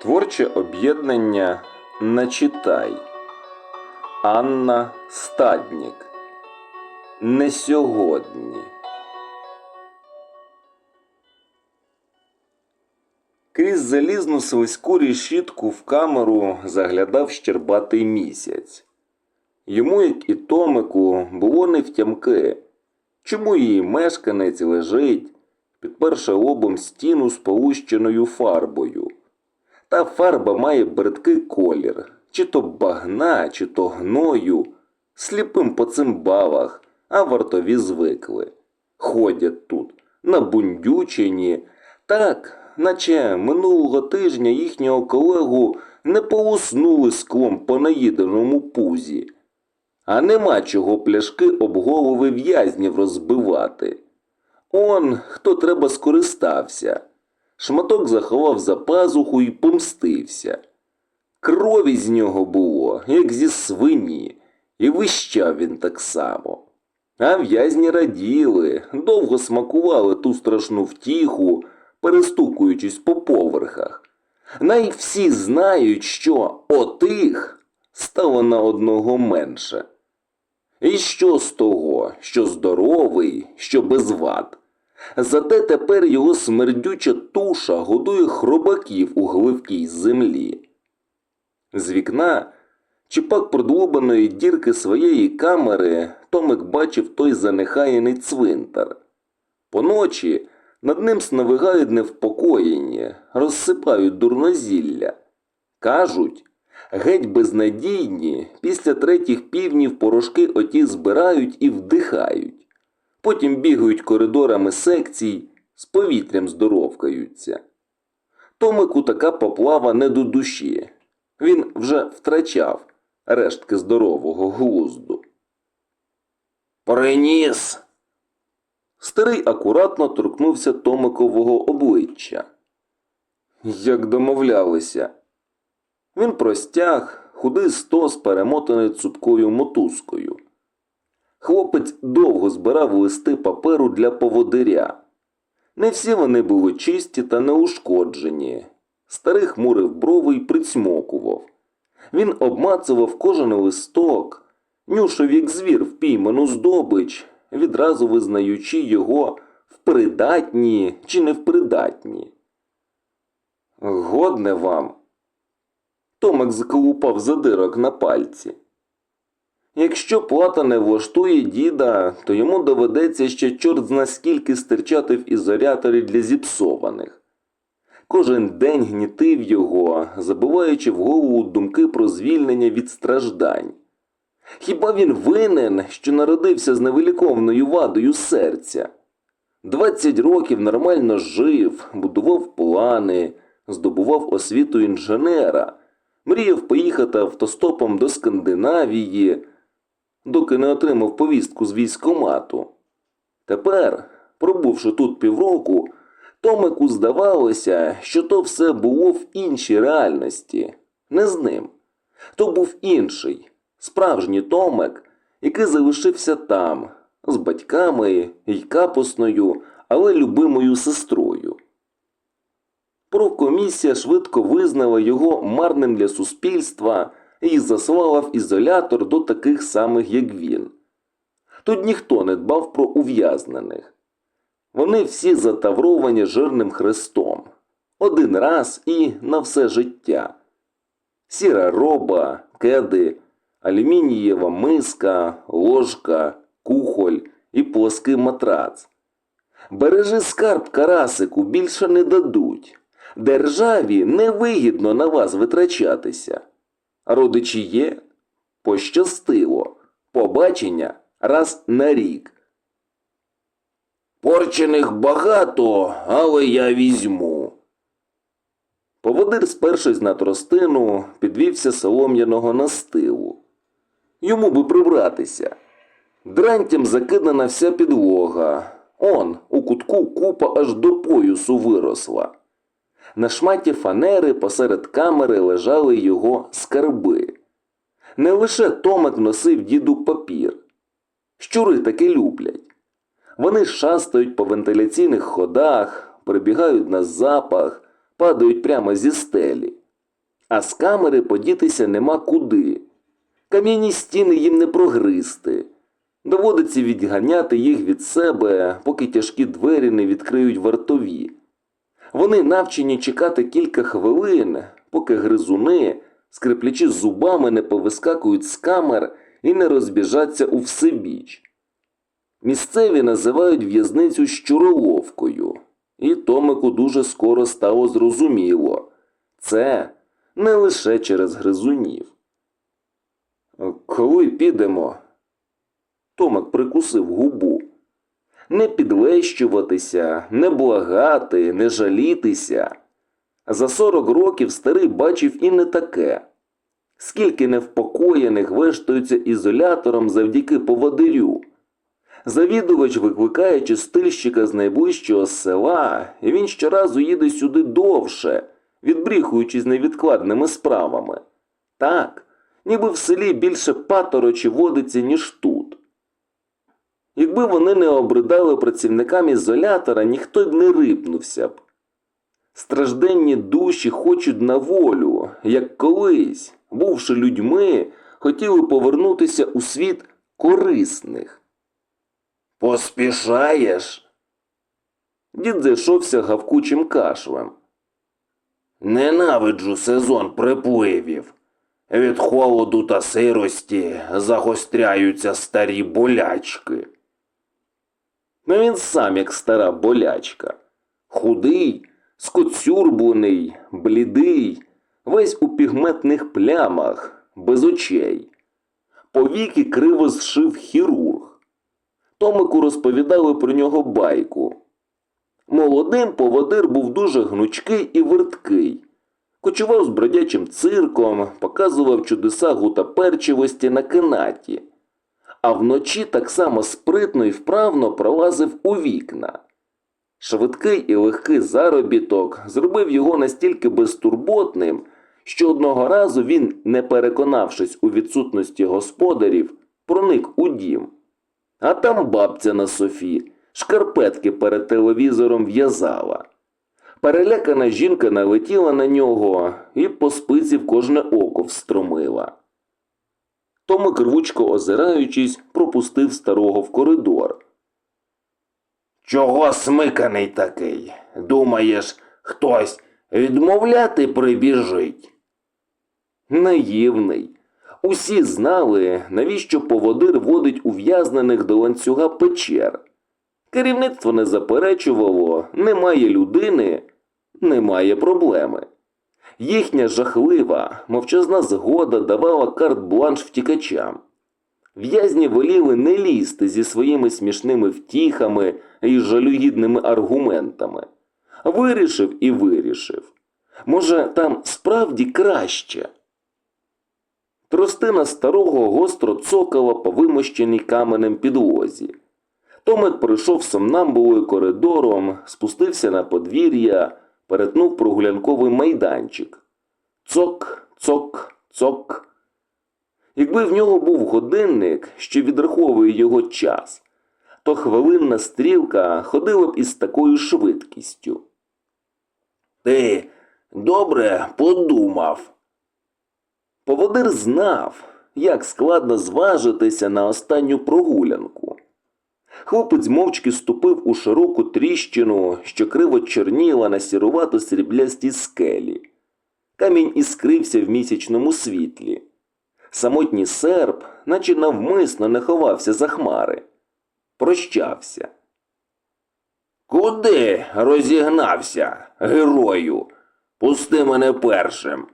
Творче об'єднання Начитай. Анна Стаднік. Не сьогодні. Крізь залізну слизьку решітку в камеру заглядав щербатий місяць. Йому, як і Томику, було невтямки, чому її мешканець лежить, підперши лобом стіну з полущеною фарбою. Та фарба має бридкий колір, чи то багна, чи то гною, сліпим по цимбалах, а вартові звикли. Ходять тут, набундючені, так, наче минулого тижня їхнього колегу не полуснули склом по наїденому пузі. А нема чого пляшки об голови в'язнів розбивати. Он, хто треба скористався. Шматок заховав за пазуху і помстився. Крові з нього було, як зі свині, і вищав він так само. А в'язні раділи, довго смакували ту страшну втіху, перестукуючись по поверхах. Най всі знають, що отих стало на одного менше. І що з того, що здоровий, що без вад? Зате тепер його смердюча туша годує хробаків у гливкій землі. З вікна, чи пак продлубаної дірки своєї камери, Томик бачив той занехаяний цвинтар. Поночі над ним сновигають невпокоєнні, розсипають дурнозілля. Кажуть, геть безнадійні, після третіх півнів порошки оті збирають і вдихають. Потім бігають коридорами секцій, з повітрям здоровкаються. Томику така поплава не до душі. Він вже втрачав рештки здорового глузду. Приніс. Старий акуратно торкнувся Томикового обличчя. Як домовлялися. Він простяг худий стос, перемотаний цупкою мотузкою. Хлопець довго збирав листи паперу для поводиря. Не всі вони були чисті та неушкоджені. Старий хмурив брови й прицьмокував. Він обмацував кожен листок, нюшав як звір впійману здобич, відразу визнаючи його впридатні чи невпридатні. Годне вам. Томик заколупав задирок на пальці. Якщо плата не влаштує діда, то йому доведеться ще чорт зна скільки стирчати в ізоляторі для зіпсованих. Кожен день гнітив його, забиваючи в голову думки про звільнення від страждань. Хіба він винен, що народився з невиліковною вадою серця? Двадцять років нормально жив, будував плани, здобував освіту інженера, мріяв поїхати автостопом до Скандинавії, доки не отримав повістку з військомату. Тепер, пробувши тут півроку, Томику здавалося, що то все було в іншій реальності, не з ним. То був інший, справжній Томик, який залишився там, з батьками й капусною, але любимою сестрою. Профкомісія швидко визнала його марним для суспільства і заслала в ізолятор до таких самих, як він. Тут ніхто не дбав про ув'язнених. Вони всі затавровані жирним хрестом. Один раз і на все життя. Сіра роба, кеди, алюмінієва миска, ложка, кухоль і плоский матрац. Бережи скарб карасику, більше не дадуть. Державі невигідно на вас витрачатися. Родичі є? Пощастило. Побачення раз на рік. Порчених багато, але я візьму. Поводир, спершись на тростину, підвівся солом'яного настилу. Йому би прибратися. Дрантям закидана вся підлога. Он, у кутку купа аж до поюсу виросла. На шматі фанери посеред камери лежали його скарби. Не лише Томик носив діду папір. Щури таки люблять. Вони шастають по вентиляційних ходах, прибігають на запах, падають прямо зі стелі. А з камери подітися нема куди. Кам'яні стіни їм не прогризти. Доводиться відганяти їх від себе, поки тяжкі двері не відкриють вартові. Вони навчені чекати кілька хвилин, поки гризуни, скриплячи зубами, не повискакують з камер і не розбіжаться у всебіч. Місцеві називають в'язницю щуроловкою, і Томику дуже скоро стало зрозуміло це не лише через гризунів. Коли підемо? Томик прикусив губу. Не підлещуватися, не благати, не жалітися. За сорок років старий бачив і не таке. Скільки невпокоєних вештаються ізолятором завдяки поводирю. Завідувач викликає чистильщика з найближчого села, і він щоразу їде сюди довше, відбріхуючись невідкладними справами. Так, ніби в селі більше паторочі водиться, ніж тут. Якби вони не обридали працівникам ізолятора, ніхто б не рипнувся б. Стражденні душі хочуть на волю, як колись, бувши людьми, хотіли повернутися у світ корисних. Поспішаєш? Дід зайшовся гавкучим кашлем. Ненавиджу сезон припливів. Від холоду та сирості загостряються старі болячки. Ну він сам як стара болячка. Худий, скоцюрбуний, блідий, весь у пігментних плямах, без очей. Повіки криво зшив хірург. Томику розповідали про нього байку. Молодим поводир був дуже гнучкий і верткий. Кочував з бродячим цирком, показував чудеса гутаперчивості на кинаті, а вночі так само спритно і вправно пролазив у вікна. Швидкий і легкий заробіток зробив його настільки безтурботним, що одного разу він, не переконавшись у відсутності господарів, проник у дім. А там бабця на Софі, шкарпетки перед телевізором в'язала. Перелякана жінка налетіла на нього і по спиці в кожне око встромила. Томик рвучко озираючись, пропустив старого в коридор. Чого смиканий такий? Думаєш, хтось відмовляти прибіжить? Наївний. Усі знали, навіщо поводир водить ув'язнених до ланцюга печер. Керівництво не заперечувало, немає людини, немає проблеми. Їхня жахлива, мовчазна згода давала карт-бланш втікачам. В'язні воліли не лізти зі своїми смішними втіхами і жалюгідними аргументами. Вирішив і вирішив. Може, там справді краще. Тростина старого гостро цокала по вимощеній каменем підлозі. Томик пройшов сомнамбулою коридором, спустився на подвір'я, перетнув прогулянковий майданчик. Цок, цок, цок. Якби в нього був годинник, що відраховує його час, то хвилинна стрілка ходила б із такою швидкістю. Ти добре подумав. Поводир знав, як складно зважитися на останню прогулянку. Хлопець мовчки ступив у широку тріщину, що криво чорніла на сірувато сріблястій скелі. Камінь іскрився в місячному світлі. Самотній серп, наче навмисно не ховався за хмари. Прощався. Куди розігнався, герою? Пусти мене першим.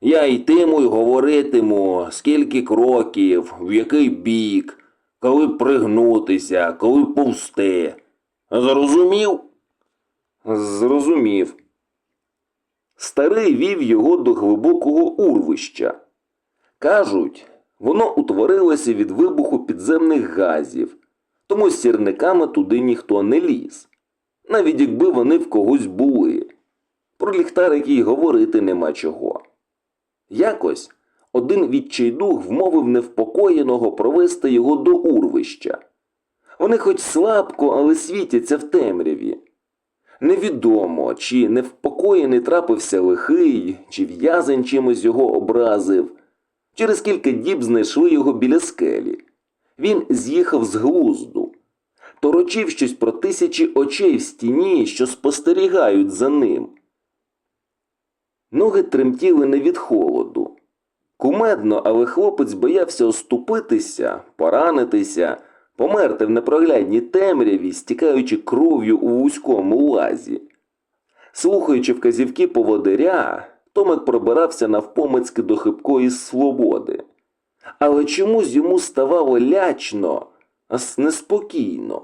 Я йтиму й говоритиму, скільки кроків, в який бік, коли пригнутися, коли повсти. Зрозумів? Зрозумів. Старий вів його до глибокого урвища. Кажуть, воно утворилося від вибуху підземних газів, тому з сірниками туди ніхто не ліз, навіть якби вони в когось були. Про ліхтарики й говорити нема чого. Якось один відчайдух вмовив невпокоєного провести його до урвища. Вони хоч слабко, але світяться в темряві. Невідомо, чи невпокоєний трапився лихий, чи в'язень чимось його образив. Через кілька діб знайшли його біля скелі. Він з'їхав з глузду, торочив щось про тисячі очей в стіні, що спостерігають за ним. Ноги тремтіли не від холоду. Кумедно, але хлопець боявся оступитися, поранитися, померти в непроглядній темряві, стікаючи кров'ю у вузькому лазі. Слухаючи вказівки поводиря, Томик пробирався навпомацьки до хибкої свободи. Але чомусь йому ставало лячно, аж неспокійно.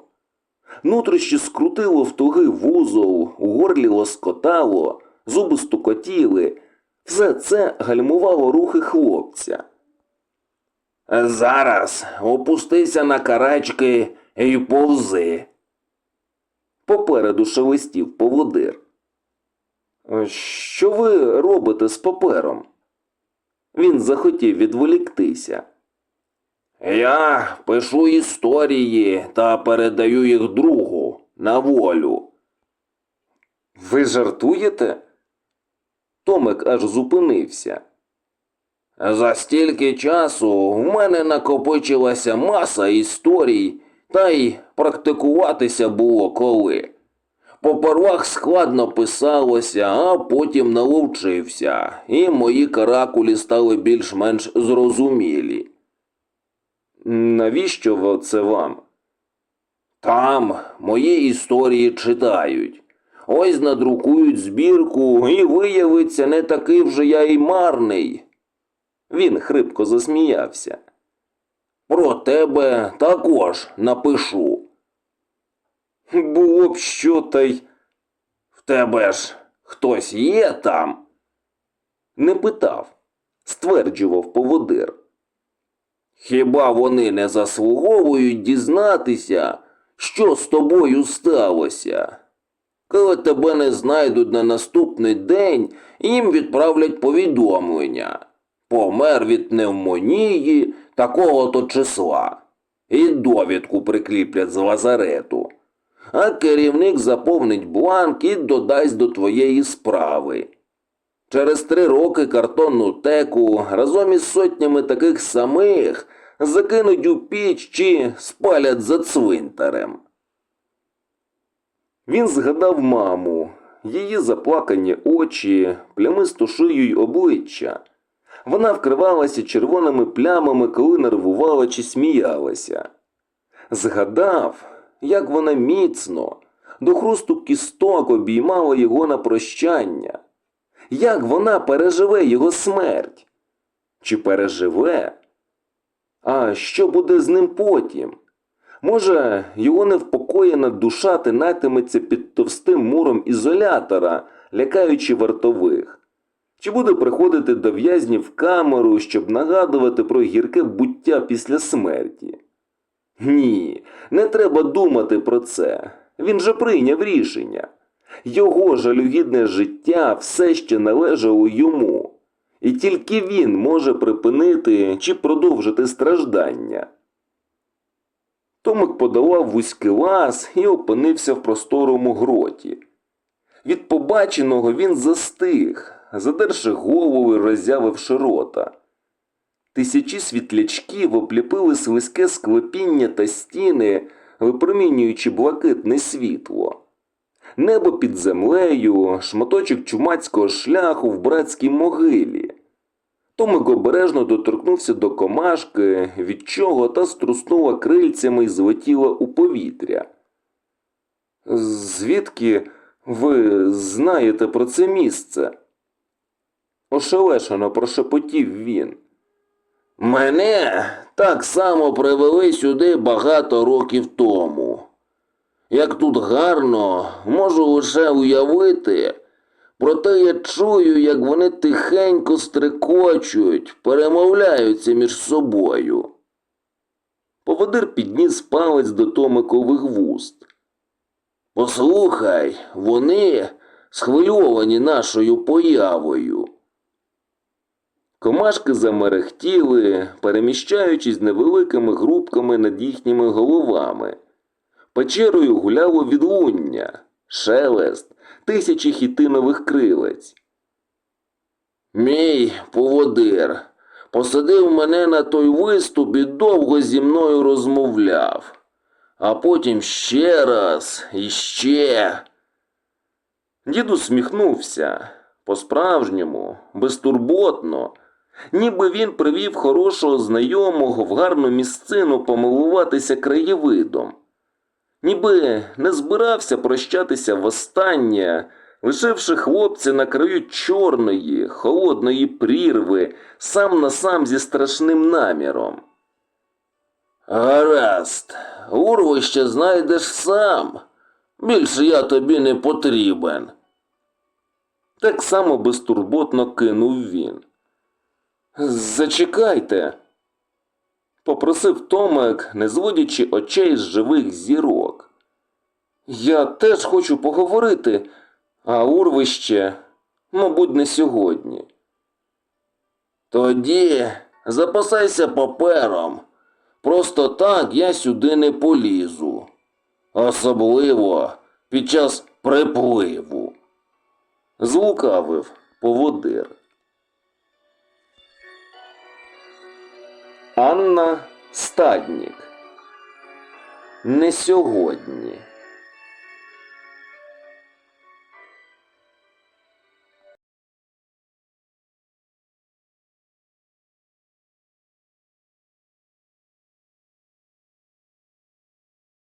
Нутрощі скрутило в туги вузол, у горлі лоскотало, зуби стукотіли. Все це гальмувало рухи хлопця. Зараз опустися на карачки і повзи. Попереду шелестів поводир. Що ви робите з папером? Він захотів відволіктися. Я пишу історії та передаю їх другу на волю. Ви жартуєте? Томик аж зупинився. За стільки часу у мене накопичилася маса історій, та й практикуватися було коли. Попервах складно писалося, а потім наловчився, і мої каракулі стали більш-менш зрозумілі. Навіщо це вам? Там мої історії читають. Ось надрукують збірку, і виявиться, не такий вже я й марний. Він хрипко засміявся. Про тебе також напишу. Було б що та й. В тебе ж хтось є там? Не питав, стверджував поводир. Хіба вони не заслуговують дізнатися, що з тобою сталося? Коли тебе не знайдуть на наступний день, їм відправлять повідомлення. Помер від пневмонії такого-то числа. І довідку прикліплять з лазарету. А керівник заповнить бланк і додасть до твоєї справи. Через три роки картонну теку разом із сотнями таких самих закинуть у піч чи спалять за цвинтарем. Він згадав маму, її заплакані очі, плямисту шию й обличчя. Вона вкривалася червоними плямами, коли нервувала чи сміялася. Згадав, як вона міцно, до хрусту кісток обіймала його на прощання, як вона переживе його смерть. Чи переживе? А що буде з ним потім? Може, його невпокоєна душа тинатиметься під товстим муром ізолятора, лякаючи вартових? Чи буде приходити до в'язнів в камеру, щоб нагадувати про гірке буття після смерті? Ні, не треба думати про це. Він же прийняв рішення. Його жалюгідне життя все ще належало йому, і тільки він може припинити чи продовжити страждання. Томик подолав вузький лаз і опинився в просторому гроті. Від побаченого він застиг, задерши голову і роззявивши рота. Тисячі світлячків обліпили слизьке склепіння та стіни, випромінюючи блакитне світло. Небо під землею, шматочок чумацького шляху в братській могилі. Томик обережно доторкнувся до комашки, від чого та струснула крильцями і злетіла у повітря. Звідки ви знаєте про це місце? Ошелешено прошепотів він. Мене так само привели сюди багато років тому. Як тут гарно, можу лише уявити. Проте я чую, як вони тихенько стрикочуть, перемовляються між собою. Поводир підніс палець до Томикових вуст. Послухай, вони схвильовані нашою появою. Комашки замерехтіли, переміщаючись невеликими групками над їхніми головами. Печерою гуляло відлуння. шелест тисячі хітинових крилець. Мій поводир посадив мене на той виступ і довго зі мною розмовляв, а потім ще раз і ще. Дід усміхнувся по-справжньому, безтурботно, ніби він привів хорошого знайомого в гарну місцину помилуватися краєвидом, ніби не збирався прощатися востаннє, лишивши хлопця на краю чорної, холодної прірви, сам на сам зі страшним наміром. Гаразд, урвище знайдеш сам. Більше я тобі не потрібен. Так само безтурботно кинув він. Зачекайте, попросив Томик, не зводячи очей з живих зірок. Я теж хочу поговорити, а урвище, мабуть, не сьогодні. Тоді запасайся папером. Просто так я сюди не полізу. Особливо під час припливу. Злукавив поводир. Анна Стаднік. Не сьогодні.